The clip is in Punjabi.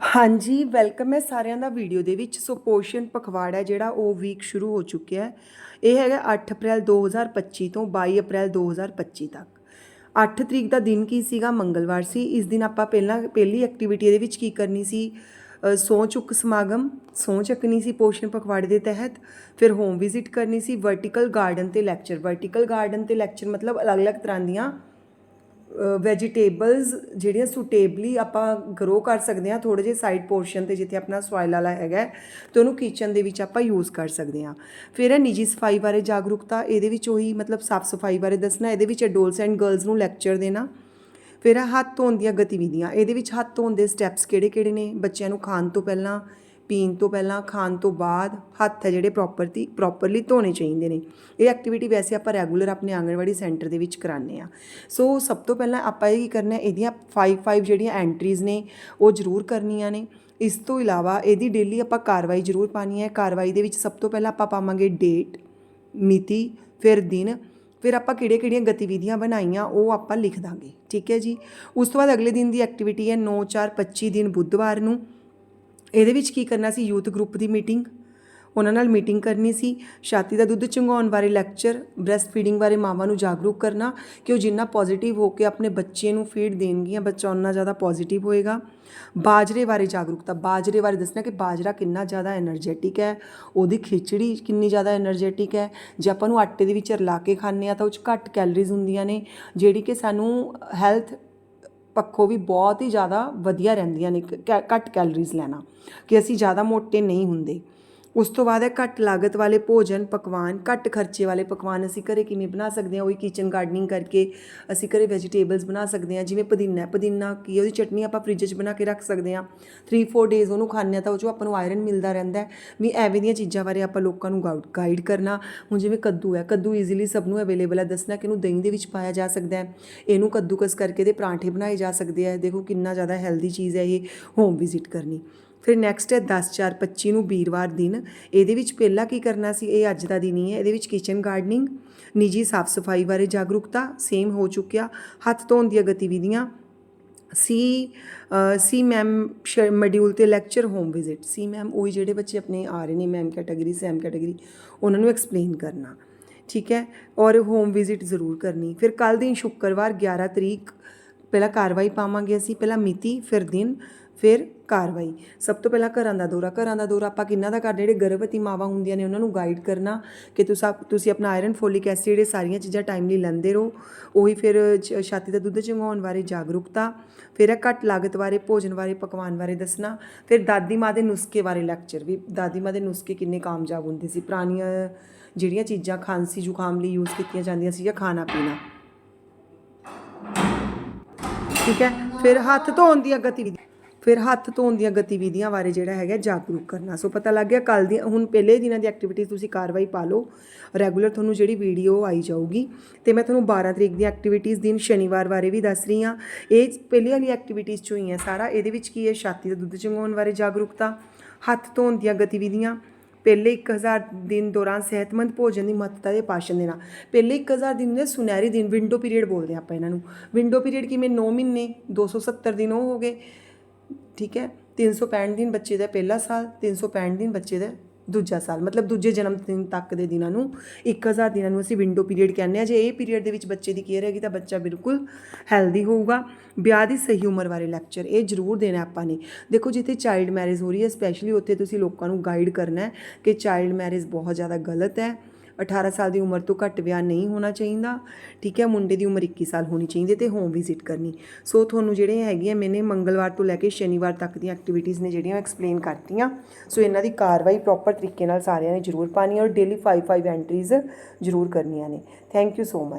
ਹਾਂਜੀ ਵੈਲਕਮ ਹੈ ਸਾਰਿਆਂ ਦਾ ਵੀਡੀਓ ਦੇ ਵਿੱਚ। ਸੋ ਪੋਸ਼ਨ ਪਖਵਾੜਾ ਹੈ ਜਿਹੜਾ ਉਹ ਵੀਕ ਸ਼ੁਰੂ ਹੋ ਚੁੱਕਿਆ ਹੈ। ਇਹ ਹੈਗਾ 8 ਅਪ੍ਰੈਲ 2025 ਤੋਂ 22 ਅਪ੍ਰੈਲ 2025 ਤੱਕ। 8 ਤਰੀਕ ਦਾ ਦਿਨ ਕੀ ਸੀਗਾ? ਮੰਗਲਵਾਰ ਸੀ। ਇਸ ਦਿਨ ਆਪਾਂ ਪਹਿਲਾਂ ਪਹਿਲੀ ਐਕਟੀਵਿਟੀ ਇਹਦੇ ਵਿੱਚ ਕੀ ਕਰਨੀ ਸੀ? ਅ, ਸਹੁੰ ਚੁੱਕ ਸਮਾਗਮ। ਸਹੁੰ ਚੱਕਣੀ ਸੀ ਪੋਸ਼ਨ ਪਖਵਾੜੇ ਦੇ ਤਹਿਤ। ਫਿਰ ਹੋਮ ਵਿਜ਼ਿਟ ਕਰਨੀ ਸੀ। ਵਰਟੀਕਲ ਗਾਰਡਨ ਤੇ ਲੈਕਚਰ ਵਰਟੀਕਲ ਗਾਰਡਨ ਤੇ ਲੈਕਚਰ ਮਤਲਬ ਅਲੱਗ-ਅਲੱਗ ਤਰ੍ਹਾਂ ਦੀਆਂ ਵੈਜੀਟੇਬਲਸ ਜਿਹੜੀਆਂ ਸੁਟੇਬਲੀ ਆਪਾਂ ਗਰੋ ਕਰ ਸਕਦੇ ਹਾਂ ਥੋੜੇ ਜਿਹੇ ਸਾਈਡ ਪੋਰਸ਼ਨ ਤੇ ਜਿੱਥੇ ਆਪਣਾ ਸੋਇਲ ਵਾਲਾ ਹੈਗਾ ਹੈ, ਤੇ ਉਹਨੂੰ ਕਿਚਨ ਦੇ ਵਿੱਚ ਆਪਾਂ ਯੂਜ਼ ਕਰ ਸਕਦੇ ਹਾਂ। ਫਿਰ ਹੈ ਨਿੱਜੀ ਸਫ਼ਾਈ ਬਾਰੇ ਜਾਗਰੂਕਤਾ ਇਹਦੇ ਵਿੱਚ ਉਹੀ ਮਤਲਬ ਸਾਫ਼ ਸਫ਼ਾਈ ਬਾਰੇ ਦੱਸਣਾ ਇਹਦੇ ਵਿੱਚ ਅਡੋਲਸ ਐਂਡ ਗਰਲਸ ਨੂੰ ਲੈਕਚਰ ਦੇਣਾ। ਫਿਰ ਹੈ ਹੱਥ ਧੋਣ ਦੀਆਂ ਗਤੀਵਿਧੀਆਂ ਇਹਦੇ ਵਿੱਚ ਹੱਥ ਧੋਣ ਦੇ ਸਟੈਪਸ ਕਿਹੜੇ-ਕਿਹੜੇ ਨੇ? ਬੱਚਿਆਂ ਨੂੰ ਖਾਣ ਤੋਂ ਪਹਿਲਾਂ ਪੀਣ ਤੋਂ ਪਹਿਲਾਂ, ਖਾਣ ਤੋਂ ਬਾਅਦ ਹੱਥ ਹੈ ਜਿਹੜੇ ਪ੍ਰੋਪਰਤੀ ਪ੍ਰੋਪਰਲੀ ਧੋਣੇ ਚਾਹੀਦੇ ਨੇ। ਇਹ ਐਕਟੀਵਿਟੀ ਵੈਸੇ ਆਪਾਂ ਰੈਗੂਲਰ ਆਪਣੇ ਆਂਗਣਵਾੜੀ ਸੈਂਟਰ ਦੇ ਵਿੱਚ ਕਰਾਉਂਦੇ ਆ ਸੋ ਸਭ ਤੋਂ ਪਹਿਲਾਂ ਆਪਾਂ ਇਹ ਕੀ ਕਰਨਾ ਇਹਦੀਆਂ 5-5 ਜਿਹੜੀਆਂ ਐਂਟਰੀਜ਼ ਨੇ, ਉਹ ਜ਼ਰੂਰ ਕਰਨੀਆਂ ਨੇ। ਇਸ ਤੋਂ ਇਲਾਵਾ ਇਹਦੀ ਡੇਲੀ ਆਪਾਂ ਕਾਰਵਾਈ ਜ਼ਰੂਰ ਪਾਣੀ ਹੈ। ਕਾਰਵਾਈ ਦੇ ਵਿੱਚ ਸਭ ਤੋਂ ਪਹਿਲਾਂ ਆਪਾਂ ਪਾਵਾਂਗੇ ਡੇਟ ਮਿਤੀ, ਫਿਰ ਦਿਨ, ਫਿਰ ਆਪਾਂ ਕਿਹੜੀਆਂ ਕਿਹੜੀਆਂ ਗਤੀਵਿਧੀਆਂ ਬਣਾਈਆਂ, ਉਹ ਆਪਾਂ ਲਿਖ ਦਾਂਗੇ। ਠੀਕ ਹੈ ਜੀ? ਉਸ ਤੋਂ ਬਾਅਦ ਅਗਲੇ ਦਿਨ ਦੀ ਐਕਟੀਵਿਟੀ ਹੈ 9/4/25 ਦਿਨ ਬੁੱਧਵਾਰ ਨੂੰ। ਇਹਦੇ ਵਿੱਚ ਕੀ ਕਰਨਾ ਸੀ? ਯੂਥ ਗਰੁੱਪ ਦੀ ਮੀਟਿੰਗ। ਉਹਨਾਂ ਨਾਲ ਮੀਟਿੰਗ ਕਰਨੀ ਸੀ। ਛਾਤੀ ਦਾ ਦੁੱਧ ਚੁੰਘਾਉਣ ਬਾਰੇ ਲੈਕਚਰ, ਬ੍ਰੈਸਟ ਫੀਡਿੰਗ ਬਾਰੇ ਮਾਵਾਂ ਨੂੰ ਜਾਗਰੂਕ ਕਰਨਾ, ਕਿ ਉਹ ਜਿੰਨਾ ਪੋਜ਼ਿਟਿਵ ਹੋ ਕੇ ਆਪਣੇ ਬੱਚੇ ਨੂੰ ਫੀਡ ਦੇਣਗੀਆਂ, ਬੱਚਾ ਉਹਨਾਂ ਜ਼ਿਆਦਾ ਪੋਜ਼ਿਟਿਵ ਹੋਏਗਾ। ਬਾਜਰੇ ਬਾਰੇ ਜਾਗਰੂਕਤਾ। ਬਾਜਰੇ ਬਾਰੇ ਦੱਸਣਾ ਕਿ ਬਾਜਰਾ ਕਿੰਨਾ ਜ਼ਿਆਦਾ એનર્ਜੈਟਿਕ ਹੈ। ਉਹਦੀ ਖਿਚੜੀ ਕਿੰਨੀ ਜ਼ਿਆਦਾ એનર્ਜੈਟਿਕ ਹੈ। ਜੇ ਆਪਾਂ ਨੂੰ ਆਟੇ ਦੇ ਵਿੱਚ ਰਲਾ ਕੇ ਖਾਂਦੇ ਆ ਤਾਂ ਉਹ ਚ ਘੱਟ ਕੈਲਰੀਜ਼ ਹੁੰਦੀਆਂ ਨੇ, ਜਿਹੜੀ ਕਿ ਸਾਨੂੰ ਹੈਲਥ ਪੱਖੋਂ ਵੀ ਬਹੁਤ ਹੀ ਜ਼ਿਆਦਾ ਵਧੀਆ ਰਹਿੰਦੀਆਂ ਨੇ, ਕੈ- ਘੱਟ ਕੈਲਰੀਜ਼ ਲੈਣਾ, ਕਿ ਅਸੀਂ ਜ਼ਿਆਦਾ ਮੋਟੇ ਨਹੀਂ ਹੁੰਦੇ। ਉਸ ਤੋਂ ਬਾਅਦ ਹੈ ਘੱਟ ਲਾਗਤ ਵਾਲੇ ਭੋਜਨ, ਪਕਵਾਨ, ਘੱਟ ਖਰਚੇ ਵਾਲੇ ਪਕਵਾਨ ਅਸੀਂ ਘਰੇ ਕਿਵੇਂ ਬਣਾ ਸਕਦੇ ਹਾਂ? ਉਹੀ ਕਿਚਨ ਗਾਰਡਨਿੰਗ ਕਰਕੇ ਅਸੀਂ ਘਰੇ ਵੈਜੀਟੇਬਲਸ ਬਣਾ ਸਕਦੇ ਹਾਂ। ਜਿਵੇਂ ਪੁਦੀਨਾ ਪੁਦੀਨਾ ਕੀ ਉਹਦੀ ਚਟਨੀ ਆਪਾਂ ਫ੍ਰਿਜ 'ਚ ਬਣਾ ਕੇ ਰੱਖ ਸਕਦੇ ਹਾਂ। 3-4 ਡੇਜ਼ ਉਹਨੂੰ ਖਾਂਦੇ ਹਾਂ ਤਾਂ ਉਹ 'ਚੋਂ ਆਪਾਂ ਨੂੰ ਆਇਰਨ ਮਿਲਦਾ ਰਹਿੰਦਾ ਵੀ ਐਵੇਂ ਦੀਆਂ ਚੀਜ਼ਾਂ ਬਾਰੇ ਆਪਾਂ ਲੋਕਾਂ ਨੂੰ ਗਾਈਡ ਕਰਨਾ। ਹੁਣ ਜਿਵੇਂ ਕੱਦੂ ਹੈ, ਕੱਦੂ ਈਜ਼ੀਲੀ ਸਭ ਨੂੰ ਅਵੇਲੇਬਲ ਹੈ। ਦੱਸਣਾ ਕਿ ਇਹਨੂੰ ਦਹੀਂ ਦੇ ਵਿੱਚ ਪਾਇਆ ਜਾ ਸਕਦਾ ਹੈ। ਇਹਨੂੰ ਕੱਦੂਕਸ ਕਰਕੇ ਦੇ ਪਰਾਂਠੇ ਬਣਾਏ ਜਾ ਸਕਦੇ ਆ। ਦੇਖੋ ਕਿੰਨਾ ਜ਼ਿਆਦਾ ਹੈਲਦੀ ਚੀਜ਼ ਹੈ ਇਹ ਹੋਮ ਵਿਜ਼ਿਟ ਕਰਨੀ। ਫਿਰ ਨੈਕਸਟ ਹੈ 10 4 25 ਨੂੰ ਵੀਰਵਾਰ ਦਿਨ। ਇਹਦੇ ਵਿੱਚ ਪਹਿਲਾਂ ਕੀ ਕਰਨਾ ਸੀ? ਇਹ ਅੱਜ ਦਾ ਦਿਨ ਹੀ ਹੈ। ਇਹਦੇ ਵਿੱਚ ਕਿਚਨ ਗਾਰਡਨਿੰਗ ਨਿੱਜੀ ਸਾਫ਼ ਸਫ਼ਾਈ ਬਾਰੇ ਜਾਗਰੂਕਤਾ ਸੇਮ ਹੋ ਚੁੱਕਿਆ। ਹੱਥ ਧੋਣ ਦੀਆਂ ਗਤੀਵਿਧੀਆਂ ਸੀ ਸੀ ਮੈਮ ਮੋਡਿਊਲ ਤੇ ਲੈਕਚਰ ਹੋਮ ਵਿਜ਼ਿਟ ਸੀ ਮੈਮ ਉਹੀ ਜਿਹੜੇ ਬੱਚੇ ਆਪਣੇ ਆ ਰਹੇ ਨੇ ਮੈਮ ਕੈਟਾਗਰੀ ਸੈਮ ਕੈਟਾਗਰੀ ਉਹਨਾਂ ਨੂੰ ਐਕਸਪਲੇਨ ਕਰਨਾ। ਠੀਕ ਹੈ? ਔਰ ਹੋਮ ਵਿਜ਼ਿਟ ਜ਼ਰੂਰ ਕਰਨੀ। ਫਿਰ ਕੱਲ ਦਿਨ ਸ਼ੁੱਕਰਵਾਰ 11 ਤਰੀਕ ਪਹਿਲਾਂ ਕਾਰਵਾਈ ਪਾਵਾਂਗੇ ਅਸੀਂ। ਪਹਿਲਾਂ ਮਿਤੀ, ਫਿਰ ਦਿਨ। ਫਿਰ ਕਾਰਵਾਈ। ਸਭ ਤੋਂ ਪਹਿਲਾਂ ਘਰਾਂ ਦਾ ਦੌਰਾ। ਘਰਾਂ ਦਾ ਦੌਰਾ ਆਪਾਂ ਕਿੰਨਾ ਦਾ ਕਰਦੇ ਜਿਹੜੇ ਗਰਭਵਤੀ ਮਾਵਾਂ ਹੁੰਦੀਆਂ ਨੇ, ਉਹਨਾਂ ਨੂੰ ਗਾਈਡ ਕਰਨਾ ਕਿ ਤੁਸੀਂ ਤੁਸੀਂ ਆਪਣਾ ਆਇਰਨ ਫੋਲਿਕ ਐਸਿਡ ਇਹ ਸਾਰੀਆਂ ਚੀਜ਼ਾਂ ਟਾਈਮਲੀ ਲੈਂਦੇ ਰਹੋ। ਉਹੀ ਫਿਰ ਛ- ਛਾਤੀ ਦਾ ਦੁੱਧ ਚੁੰਘਾਉਣ ਬਾਰੇ ਜਾਗਰੂਕਤਾ, ਫਿਰ ਹੈ ਘੱਟ ਲਾਗਤ ਬਾਰੇ, ਭੋਜਨ ਬਾਰੇ, ਪਕਵਾਨ ਬਾਰੇ ਦੱਸਣਾ, ਫਿਰ ਦਾਦੀ ਮਾਂ ਦੇ ਨੁਸਖੇ ਬਾਰੇ ਲੈਕਚਰ ਵੀ। ਦਾਦੀ ਮਾਂ ਦੇ ਨੁਸਖੇ ਕਿੰਨੇ ਕਾਮਯਾਬ ਹੁੰਦੇ ਸੀ। ਪੁਰਾਣੀਆਂ ਜਿਹੜੀਆਂ ਚੀਜ਼ਾਂ ਖਾਂਸੀ ਜ਼ੁਕਾਮ ਲਈ ਯੂਜ਼ ਕੀਤੀਆਂ ਜਾਂਦੀਆਂ ਸੀ ਜਾਂ ਖਾਣਾ, ਪੀਣਾ। ਠੀਕ ਹੈ? ਫਿਰ ਹੱਥ ਧੋਣ ਦੀਆਂ ਗਤੀਵਿਧੀਆਂ। ਫਿਰ ਹੱਥ ਧੋਣ ਦੀਆਂ ਗਤੀਵਿਧੀਆਂ ਬਾਰੇ ਜਿਹੜਾ ਹੈਗਾ ਜਾਗਰੂਕ ਕਰਨਾ। ਸੋ ਪਤਾ ਲੱਗ ਗਿਆ ਕੱਲ ਦੀ ਹੁਣ ਪਹਿਲੇ ਦਿਨਾਂ ਦੀ ਐਕਟੀਵਿਟੀ ਤੁਸੀਂ ਕਾਰਵਾਈ ਪਾ ਲਓ। ਰੈਗੂਲਰ ਤੁਹਾਨੂੰ ਜਿਹੜੀ ਵੀਡੀਓ ਆਈ ਜਾਊਗੀ। ਤੇ ਮੈਂ ਤੁਹਾਨੂੰ 12 ਤਰੀਕ ਦੀ ਐਕਟੀਵਿਟੀਜ਼ ਦਿਨ ਸ਼ਨੀਵਾਰ ਬਾਰੇ ਵੀ ਦੱਸ ਰਹੀ ਹਾਂ। ਇਹ ਪਹਿਲੀ ਵਾਲੀ ਐਕਟੀਵਿਟੀਜ਼ ਚੋਂ ਹੀ ਹੈ ਸਾਰਾ। ਇਹਦੇ ਵਿੱਚ ਕੀ ਹੈ? ਛਾਤੀ ਦਾ ਦੁੱਧ ਚੁੰਘਾਉਣ ਬਾਰੇ ਜਾਗਰੂਕਤਾ, ਹੱਥ ਧੋਣ ਦੀਆਂ ਗਤੀਵਿਧੀਆਂ, ਪਹਿਲੇ 1000 ਦਿਨ ਦੌਰਾਨ ਸਿਹਤਮੰਦ ਭੋਜਨ ਦੀ ਮਹੱਤਤਾ ਦੇ ਭਾਸ਼ਣ ਦੇਣਾ। ਪਹਿਲੇ 1000 ਦਿਨ ਦੇ ਸੁਨਹਿਰੀ ਦਿਨ ਵਿੰਡੋ ਪੀਰੀਅਡ ਬੋਲਦੇ ਆਪਾਂ ਇਹਨਾਂ ਨੂੰ। ਵਿੰਡੋ ਪੀਰੀਅਡ ਕਿਵੇਂ? 9 ਮਹੀਨੇ 270 ਦਿਨ ਉਹ ਹੋ ਗਏ। ਠੀਕ ਹੈ? 365 ਦਿਨ ਬੱਚੇ ਦਾ ਪਹਿਲਾ ਸਾਲ 365 ਦਿਨ ਬੱਚੇ ਦਾ ਦੂਜਾ ਸਾਲ। ਮਤਲਬ ਦੂਜੇ ਜਨਮ ਦਿਨ ਤੱਕ ਦੇ ਦਿਨਾਂ ਨੂੰ 1000 ਦਿਨਾਂ ਨੂੰ ਅਸੀਂ ਵਿੰਡੋ ਪੀਰੀਅਡ ਕਹਿੰਦੇ ਆ ਜੇ ਇਹ ਪੀਰੀਅਡ ਦੇ ਵਿੱਚ ਬੱਚੇ ਦੀ ਕੇਅਰ ਹੈਗੀ ਤਾਂ ਬੱਚਾ ਬਿਲਕੁਲ ਹੈਲਦੀ ਹੋਊਗਾ। ਵਿਆਹ ਦੀ ਸਹੀ ਉਮਰ ਬਾਰੇ ਲੈਕਚਰ ਇਹ ਜ਼ਰੂਰ ਦੇਣਾ ਆਪਾਂ ਨੇ। ਦੇਖੋ ਜਿੱਥੇ ਚਾਈਲਡ ਮੈਰਿਜ ਹੋ ਰਹੀ ਹੈ ਸਪੈਸ਼ਲੀ ਉੱਥੇ ਤੁਸੀਂ ਲੋਕਾਂ ਨੂੰ ਗਾਈਡ ਕਰਨਾ ਹੈ ਕਿ ਚਾਈਲਡ ਮੈਰਿਜ ਬਹੁਤ ਜ਼ਿਆਦਾ ਗਲਤ ਹੈ। 18 ਸਾਲ ਦੀ ਉਮਰ ਤੋਂ ਘੱਟ ਵਿਆਹ ਨਹੀਂ ਹੋਣਾ ਚਾਹੀਦਾ। ਠੀਕ ਹੈ, ਮੁੰਡੇ ਦੀ ਉਮਰ 21 ਸਾਲ ਹੋਣੀ ਚਾਹੀਦੀ ਤੇ ਹੋਮ ਵਿਜ਼ਿਟ ਕਰਨੀ। ਸੋ ਤੁਹਾਨੂੰ ਜਿਹੜੇ ਹੈਗੀਆਂ ਮੈਨੇ ਮੰਗਲਵਾਰ ਤੋਂ ਲੈ ਕੇ ਸ਼ਨੀਵਾਰ ਤੱਕ ਦੀਆਂ ਐਕਟੀਵਿਟੀਜ਼ ਨੇ ਜਿਹੜੀਆਂ ਐਕਸਪਲੇਨ ਕਰਤੀਆਂ। ਸੋ ਇਹਨਾਂ ਦੀ ਕਾਰਵਾਈ ਪ੍ਰੋਪਰ ਤਰੀਕੇ ਨਾਲ ਸਾਰਿਆਂ ਨੇ ਜ਼ਰੂਰ ਪਾਣੀ ਔਰ ਡੇਲੀ 5-5 ਐਂਟਰੀਜ਼ ਜ਼ਰੂਰ ਕਰਨੀਆਂ ਨੇ। Thank you so much